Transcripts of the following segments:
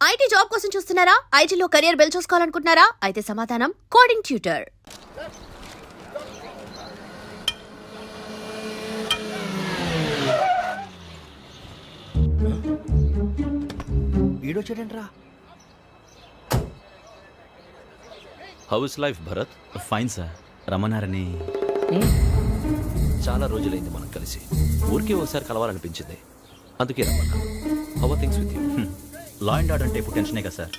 IT job కోసం చూస్తున్నారా? ఐటీలో కెరియర్ బిల్డ్ చూసుకోవాలనుకుంటున్నారా? అయితే సమాధానం coding tutor ఈడొచ్చాడంట్రా how is life Bharat fine sir రమ్మన్నారని చాలా రోజులైంది మనం కలిసి. ఊరికే ఒకసారి కలవాలనిపించింది. అందుకే రమ్మన్నా how things with you law and order అంటే ఇప్పుడు టెన్షనే కదా sir?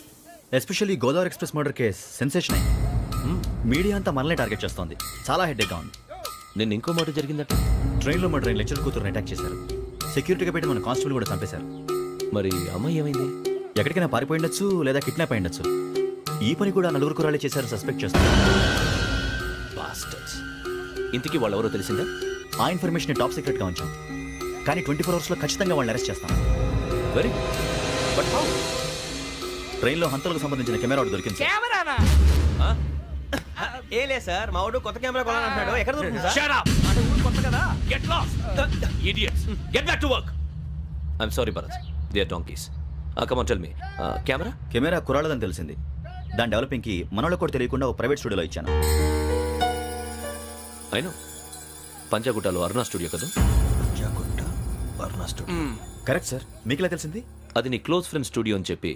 Especially Godavari express murder case sensation media అంతా మనల్ని టార్గెట్ చేస్తోంది. చాలా హెడ్ఏక్గా ఉంది. నిన్న ఇంకో మాట జరిగిందట. ట్రైన్లో మా ట్రైన్ లెక్చర్ కూతురుని అటాక్ చేశారు. సెక్యూరిటీగా పెట్టి మన కానిస్టేబుల్ కూడా చంపేశారు. మరి అమ్మాయి ఏమైంది? ఎక్కడికైనా పారిపోయి ఉండొచ్చు లేదా కిడ్నాప్ అయి ఉండొచ్చు. ఈ పని కూడా నలుగురు కురాలే చేశారు సస్పెక్ట్ చేస్తారు ఇంతకీ వాళ్ళెవరో తెలిసిందా? ఆ ఇన్ఫర్మేషన్ టాప్ సీక్రెట్గా ఉంచాం. కానీ ట్వంటీ ఫోర్ అవర్స్లో ఖచ్చితంగా వాళ్ళని అరెస్ట్ చేస్తాం. వెరీ బట్ హౌ ట్రైన్లో హంతలకు సంబంధించిన కెమెరా ఒకటి దొరికింది సార్. కెమెరానా ఏ లే సార్ మా వాడు కొత్త కెమెరా కొనాలంటున్నాడు ఎక్కడ దొరుకుతుంది సార్ Shut up! అంటే ఊరు కొత్త కదా Get lost! Idiots! Get back to work! They are donkeys. Uh, come on, tell me. Uh, camera? Camera కురాలదని తెలిసింది దాని డెవలపింగ్కి మనలో కూడా తెలియకుండా ఒక ప్రైవేట్ స్టూడియోలో ఇచ్చాను know. పంజాగుట్టలో అరుణ స్టూడియో కదా జాగుంట వర్ణ స్టూడియో కరెక్ట్ సార్ మీకు ఇలా తెలిసింది అది నీ క్లోజ్ ఫ్రెండ్ స్టూడియో అని చెప్పి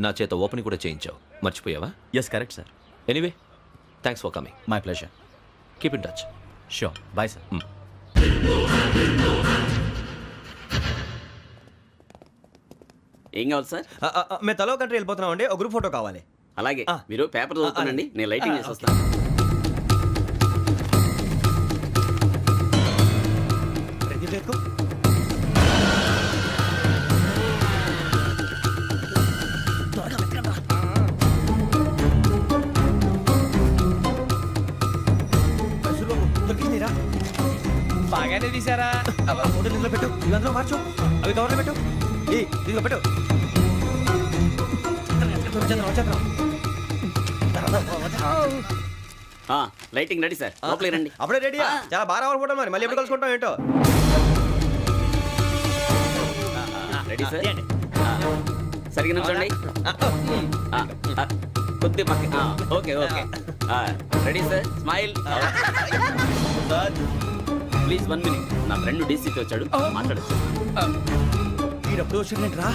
నా చేత ఓపెన్ కూడా చేయించావు. మర్చిపోయావా? Yes correct sir anyway thanks for coming my pleasure keep in touch sure bye sir ఏం కావాలి సార్ మేము తలో కంట్రీ వెళ్ళిపోతున్నాం అండి ఒక గ్రూప్ ఫోటో కావాలి. అలాగే. ఆ. మీరు పేపర్ చదువుతానండి. అలాగే. నేను లైటింగ్ ఆ, చేసి. వస్తాను. బాగానే తీసారా ఫోటో ఇందులో పెట్టు. ఇవి అందులో మార్చు. అవి కవర్లో పెట్టు. ఏ దీనిలో పెట్టు. Lighting ready sir. లోపలికి రండి. అప్పుడే రెడీ. చాలా బాగా రావాలి ఫోటో మరి. మళ్ళీ ఎప్పుడు కలుసుకుంటాం ఏంటో? Ready sir? ఆ, ఆ, కొద్ది పక్క ఆ, ఓకే ఓకే. ఆ, ready sir? Smile. Please one minute. నా ఫ్రెండ్ డీసీకి వచ్చాడు. మాట్లాడచ్చు. ఈడప్పుడు వచ్చిందంటరా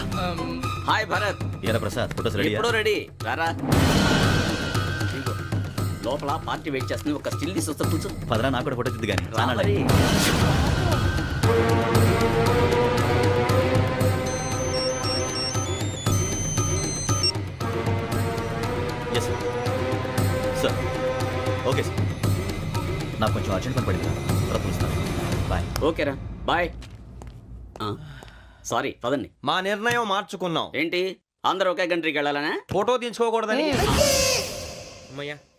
హాయ్ భరత్. ఏరా ప్రసాద్ ఫోటోస్ రెడీ ఎప్పుడో రెడీ. రారా. ఇదిగో, లోపల పార్టీ వెయిట్ చేస్తుంది. ఒక స్టిల్ తీసి వస్తా కూర్చో. పదరా నాకు కూడా ఫోటో తిద్దు కానీ. రా మరి. Yes sir sir okay sir నాకు కొంచెం అర్జెంట్ పని పడింది పిలుస్తాను. బాయ్ ఓకేరా బాయ్ సారీ పదండి. మా నిర్ణయం మార్చుకున్నాం. ఏంటి? అందరూ ఒకే కంట్రీకి వెళ్ళాలనే? ఫోటో తీసుకోకూడదని అమ్మయ్యా.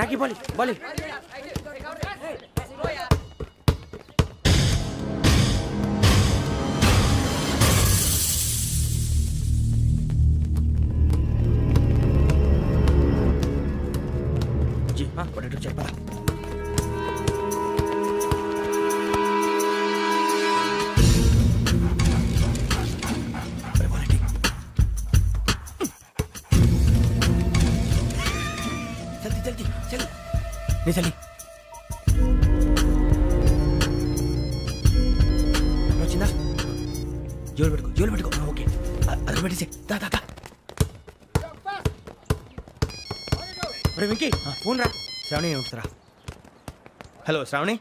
నాకు బాలి బాలి. జోలు పెట్టుకో జోలు పెట్టుకో. ఓకే. అది పెట్టేసి దా దా దా. వెంకీ ఫోన్ రా. శ్రావణి ఉంటుందిరా హలో శ్రావణి?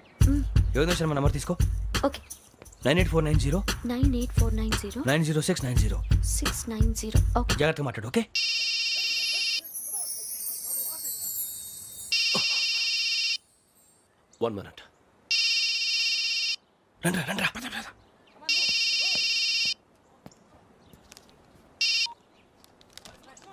యోగేంద్ర శర్మ నంబర్ తీసుకో. Okay. Nine eight four nine zero. Nine eight four nine zero. Nine zero six nine zero. Six nine zero. Okay. జాగ్రత్తగా మాట్లాడు ఓకే? One minute. రండి రండి పద పద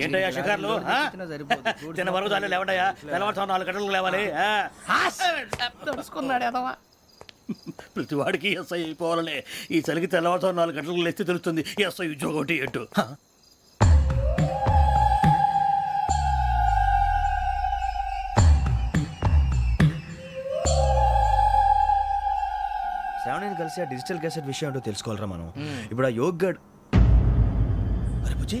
ఏంటయ్యా షికార్లు? తిన్న వరకు చాలు లేవండయ్యా. తెల్లవారుతో నాలుగు గంటలకు లేవాలి. ఆ? తెలుసుకున్నాడు ఎదవా. ప్రతి వాడికి ఎస్ఐ అయిపోవాలనే ఈ చలికి తెల్లవారుతో నాలుగు గంటలకు లేస్తే తెలుస్తుంది ఎస్ఐ ఉద్యోగం ఒకటి ఎటు శ్రావణిని కలిసి ఆ డిజిటల్ క్యాసెట్ విషయం ఏంటో తెలుసుకోవాలరా మనం. ఇప్పుడు ఆ యోగ్ గడ్ అరే బుజ్జి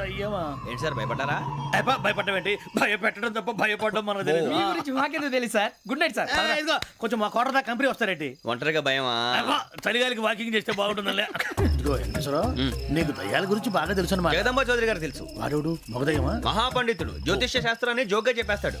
ఏంటి సార్ భయపడ్డారా? భయపడడం ఏంటి? భయపెట్టడం తప్ప భయపడడం మనకు తెలియదు మీ గురించి మాకెందుకు తెలుసు సార్? Good night sir. ఇదిగో కొంచెం మా కోట దాకా కంపెనీ వస్తారేంటి? ఒంటరిగా భయమా? అబ్బా, చలిగాలికి వాకింగ్ చేస్తే బాగుంటుందిలే ఇదిగో వెంకటేశ్వరరావు నీకు దయ్యాల గురించి బాగా తెలుసు అనమాట జగదంబ చౌదరి గారు తెలుసు. వాడోడు మగదయ్యమా? మహాపండితుడు. జ్యోతిష్య శాస్త్రాన్ని జోగ్గా చెప్పేస్తాడు.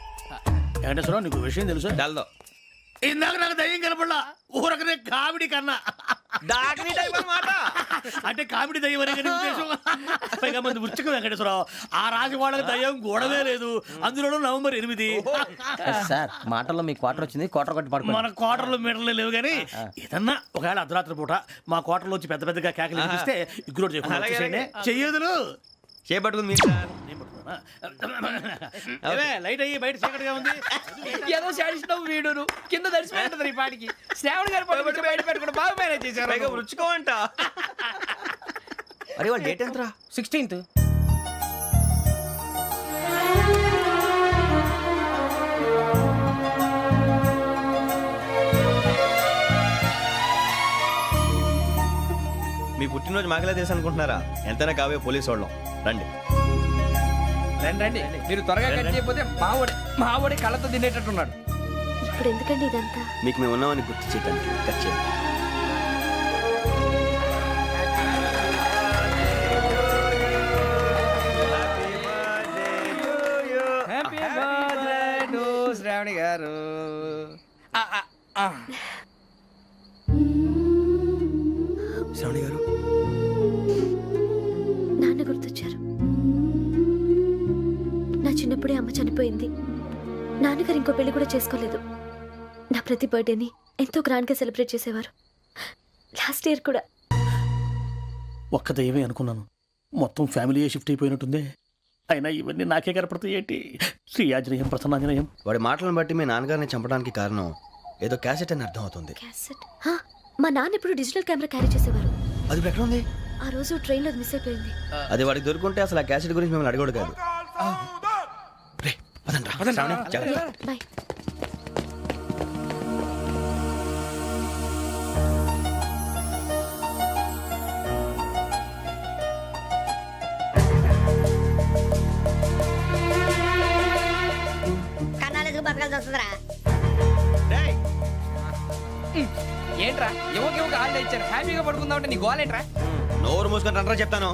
వెంకటేశ్వరరావు నీకు విషయం తెలుసా? డల్దో ఇందాక నాకు దయ్యం కనపడలా. ఊరకనే కామెడీ కన్నా. డాకిని టైప్ అన్నమాట అంటే కామెడీ దయ్యం అనే కదా ఉద్దేశం. పైగా మంది వృచ్చిక వెంకటేశ్వరరావు ఆ రాజు వాళ్ళకి దయ్యం గొడవే లేదు. అందులోనూ నవంబర్ ఎనిమిది. సార్ మాటల్లో మీ క్వార్టర్ వచ్చింది క్వార్టర్ కొట్టి పడుకో మన కోటర్లో మీటర్లు లేవు కానీ ఏదన్నా ఒకవేళ అర్ధరాత్రి పూట మా కోటర్లో వచ్చి పెద్ద పెద్దగా కేకలు వినిపిస్తే ఇగ్గురు అలాగే, చెప్పండి. చెయ్యదులు. చేపట్టుకుంది మీరు సార్. అవే లైట్ అయ్యి బయట చీకటిగా ఉంది. ఏదో శాడిస్తావు వీడును. కింద దర్శనం ఈ పాటికి. శ్రావణ్ గారు బయట పెట్టుకుంటే బాగా మేనేజ్ చేశారు. రుచుకోవంట అరే వాళ్ళ డేట్ ఎంతరా? సిక్స్టీన్త్. మీ పుట్టినరోజు మాకలే తెలుసు అనుకుంటున్నారా? ఎంతైనా కావే పోలీసు వాళ్ళం. రండి. రండి రండి. మీరు త్వరగా కట్ చేయకపోతే మావోడి మావోడి కళ్ళతో తినేటట్టున్నాడు. ఇప్పుడు ఎందుకండి ఇదంతా? మీకు మేము ఉన్నామని గుర్తు చేయడానికి కట్ చేయండి. హ్యాపీ బర్త్డే టు శ్రావణి గారు. ఆ, ఆ, ఆ. శ్రావణి గారు? చనిపోయింది నాన్నగారు ఇంకో పెళ్ళి కూడా చేసుకోలేదు. నా ప్రతి బర్త్డేని ఎంతో గ్రాండ్గా సెలబ్రేట్ చేసేవారు. లాస్ట్ ఇయర్ కూడా. ఒక్క దయ్యమే అనుకున్నాను. మొత్తం ఫ్యామిలీ షిఫ్ట్ అయిపోయినట్టుందే. అయినా ఇవన్నీ నాకే కనపడతాయి ఏంటి? శ్రీ ఆంజనేయం ప్రసన్నాంజనేయం. వాడి మాటలను బట్టి మీ నాన్నగారిని చంపడానికి కారణం ఏదో క్యాసెట్ అని అర్థం అవుతుంది క్యాసెట్? హా, మా నాన్న ఎప్పుడు డిజిటల్ కెమెరా క్యారీ చేసేవారు. అది ఇప్పుడు ఎక్కడ ఉంది? ఆ రోజు ట్రైన్లో మిస్ అయిపోయింది. అది వాడికి దొరుకుంటే అసలు ఆ క్యాసెట్ గురించి మిమ్మల్ని అడగడు కాదు రే, పదండ్రా. శ్రావణి, జాగ్రత్త. బాయ్. కన్నాలకు బతకాల్సి వస్తుందిరా. రేయ్, ఏంట్రా? ఎవరికి ఎవరికి హాలిడే ఇచ్చారు? హ్యాపీగా పడుకుందాం అంటే నీ గోలేంట్రా? నోరు మూసుకొని రండ్రా చెప్తాను.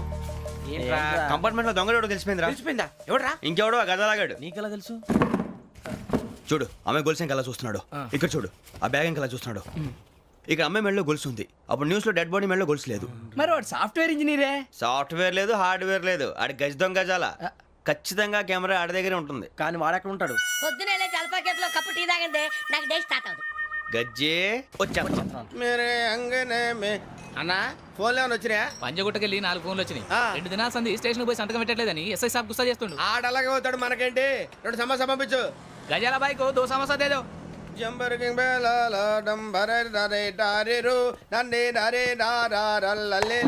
కంపార్ట్మెంట్లో దొంగడు తెలిసిపోయిందిరా. తెలిసిపోయిందా? ఎవడ్రా? ఇంకెవడో గదలాగాడు. నీకెలా తెలుసు? చూడు ఆమె గొలుసు ఇంకలా చూస్తున్నాడు? ఇక్కడ చూడు ఆ బ్యాగ్ ఇంకలా చూస్తున్నాడు? ఇక్కడ అమ్మాయి మెడలో గొలుసు ఉంది. అప్పుడు న్యూస్లో డెడ్ బాడీ మెడలో గొలుసు లేదు. మరి వాడు సాఫ్ట్వేర్ ఇంజనీరే? సాఫ్ట్వేర్ లేదు హార్డ్వేర్ లేదు. ఆడి గజ దొంగ గజాల ఖచ్చితంగా కెమెరా ఆడి దగ్గరే ఉంటుంది. కానీ వాడెక్కడ ఉంటాడు? పొద్దునే కేఫ్లో కప్పు టీ తాగండి నాకు డే స్టార్ట్ అవుతుంది గజ్జే వచ్చా. మేరే అంగనే మే. అన్నా? ఫోన్లో ఏమైనా వచ్చినా పంజగుట్టకెళ్ళి నాలుగు ఫోన్లు వచ్చినాయి. రెండు దినాల సంది స్టేషన్ పోయి సంతకం పెట్టలేదని ఎస్ఐ సాబ్ గుస్తా చేస్తుండు. ఆడలాగే పోతాడు మనకేంటి? రెండు సమస్య పంపించు. గజాల బైక్ దో సమస్య దేదో జంబరకింగ్ బేలాల డంబరే డరే డారెరు నన్నే డరే డారల్లే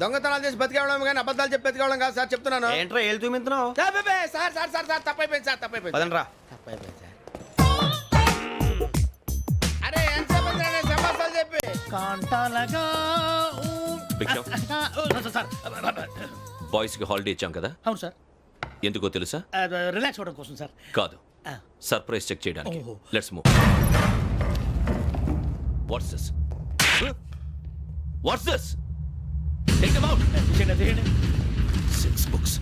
దొంగతనాలు చేసి బతికేవడం కానీ అబద్ధాలు చెప్పి బతికేవడం కాదు సార్ చెప్తున్నాను. ఏంట్రా ఏళ్ళు చూపించినావు sir sir sir sir sir తప్పైపోయింది సార్ తప్పైపోయింది. పదండ్రా. తప్పైపోయింది సార్. అరే ఎంత సమాసాలు చెప్పి. కాంటాలగా సార్. బాయ్స్కి హాలిడే ఇచ్చాం కదా? అవును సార్. ఎందుకో తెలుసా? రిలాక్స్ అవ్వడం కోసం సార్. కాదు. సర్ప్రైజ్ చెక్ చేయడానికి. Let's move what's this what's this take them out తీసేయండి, తీసేయండి. సిక్స్ బుక్స్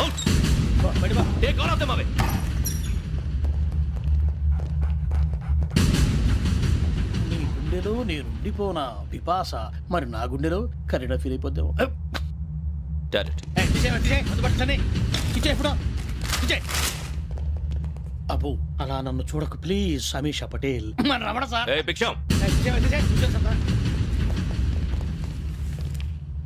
అవుట్ బా, బయట బా. Take all of them away నీ గుండెలో నేనుండిపోనా పిపాస? మరి నా గుండెలో కరీడా ఫీల్ అయిపోద్దాము. అబ్బో అలా నన్ను చూడకు. ప్లీజ్ సమీషా పటేల్. మన రమణ సార్. ఏ భిక్షం.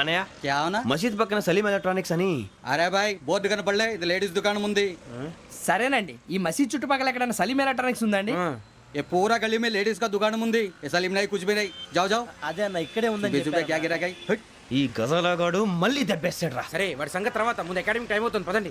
అనయ్య क्या होना మసీద్ పక్కన సలీం ఎలక్ట్రానిక్స్ అని अरे भाई बोर्ड కనపడలే ఇది లేడీస్ దుకాణం ఉంది సరేనండి ఈ మసీద్ చుట్టుపక్కల ఎక్కడైనా సలీం ఎలక్ట్రానిక్స్ ఉందండి ये पूरा गली में लेडीज का दुकान मुंदी ये सलीम नहीं कुछ भी नहीं जाओ जाओ అదే అన్న ఇక్కడే ఉందని बीस रुपए क्या गिरा गई ఈ గజాలగాడు మళ్ళీ దెబ్బేస్తాడు రా సరే వాడి సంగతి తర్వాత ముందు అకాడమిక్ టైం అవుతుంది పదండి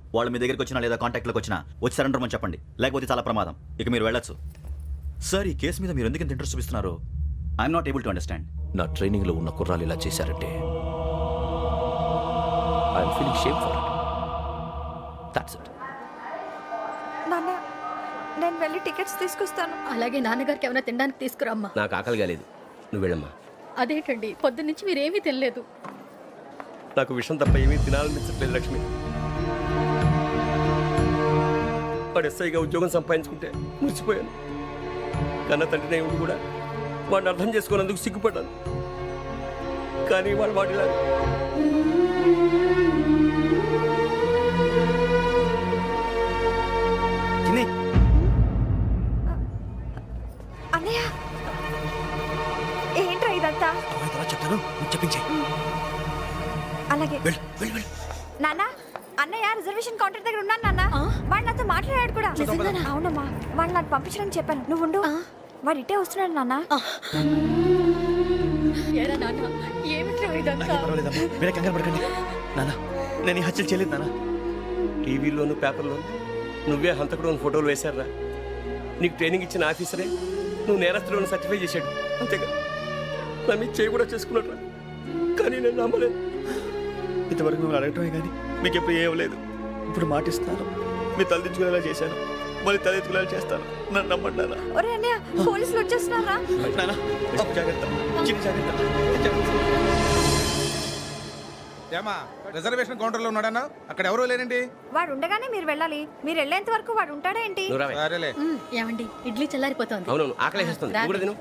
వాళ్ళు మీ దగ్గరికి వచ్చినా లేదా కాంటాక్ట్లోకి వచ్చినా వచ్చి సరెండర్ అని చెప్పండి. లేకపోతే చాలా ప్రమాదం. ఇక మీరు వెళ్ళొచ్చు. సార్ ఈ కేసు మీద మీరు ఎందుకు ఇంత ఇంట్రెస్ట్ చూపిస్తున్నారు? I'm not able to understand నా ట్రైనింగ్లో ఉన్న కుర్రాలు ఇలా చేశారంటే I'm feeling shame for it that's it నాన్న నేను వెళ్ళి టికెట్స్ తీసుకొస్తాను. అలాగే నాన్నగారికి ఏమైనా తినడానికి తీసుకురమ్మా. నాకు ఆకలి కాలేదు నువ్వు వెళ్ళమ్మా. అదేంటండి పొద్దున్నుంచి మీరేమీ తినలేదు. నాకు విషయం తప్ప ఏమీ తినాలనిపించట్లేదు లక్ష్మి. వాడు ఎస్ఐగా ఉద్యోగం సంపాదించుకుంటే మురిసిపోయాను. కన్న తండ్రినే ఉండి కూడా వాడిని అర్థం చేసుకున్నందుకు సిగ్గుపడ్డాను. కానీ వాడు వాడిలా చిన్ని. అన్నయ్య ఏంట్రా ఇదంతా? అమ్మాయి తర్వాత చెప్తాను నువ్వు చెప్పించే. అలాగే. నాన్న అన్నయ్య రిజర్వేషన్ కౌంటర్ దగ్గర ఉన్నాను నాన్న. వాడు నాతో మాట్లాడాడు కూడా. అవునమ్మా. వాడు నాకు పంపించడానికి చెప్పాను. నువ్వు ఉండు వాడు ఇటే వస్తున్నాడు నాన్న. మీరే కంగారు పడకండి. నాన్న నేను ఈ హత్యలు చేయలేదు నాన్న. టీవీలోను పేపర్లోను నువ్వే హంతకుడు ఫోటోలు వేశారా నీకు ట్రైనింగ్ ఇచ్చిన ఆఫీసరే నువ్వు నేరస్తులను సర్టిఫై చేశాడు. అంతేగా? నా మీద చేయి కూడా చేసుకున్నట్రా కానీ నేను నమ్మలేదు. ఇంతవరకు మిమ్మల్ని అడగటమే కానీ మీకు ఎప్పుడు ఏం లేదు. ఇప్పుడు మాటిస్తున్నాను. మీ తలదించుకునేలా చేశాను. మళ్ళీ తలెత్తుకునేలా చేస్తాను. నన్ను నమ్మండి నాన్న. ఒరే అన్నయ్య పోలీసులు వచ్చేస్తున్నారా? నాన్న జాగ్రత్త. చిన్న జాగ్రత్త. ఏమా రిజర్వేషన్ కౌంటర్లో ఉన్నాడన్నా? అక్కడ ఎవరూ లేనండి వాడు ఉండగానే మీరు వెళ్ళాలి. మీరు వెళ్ళేంత వరకు వాడు ఉంటాడా ఏంటి? సరేలే. ఏమండి? ఇడ్లీ చల్లారిపోతోంది. అవును ఆకలి వేస్తుంది రా. నువ్వు కూడా తిను.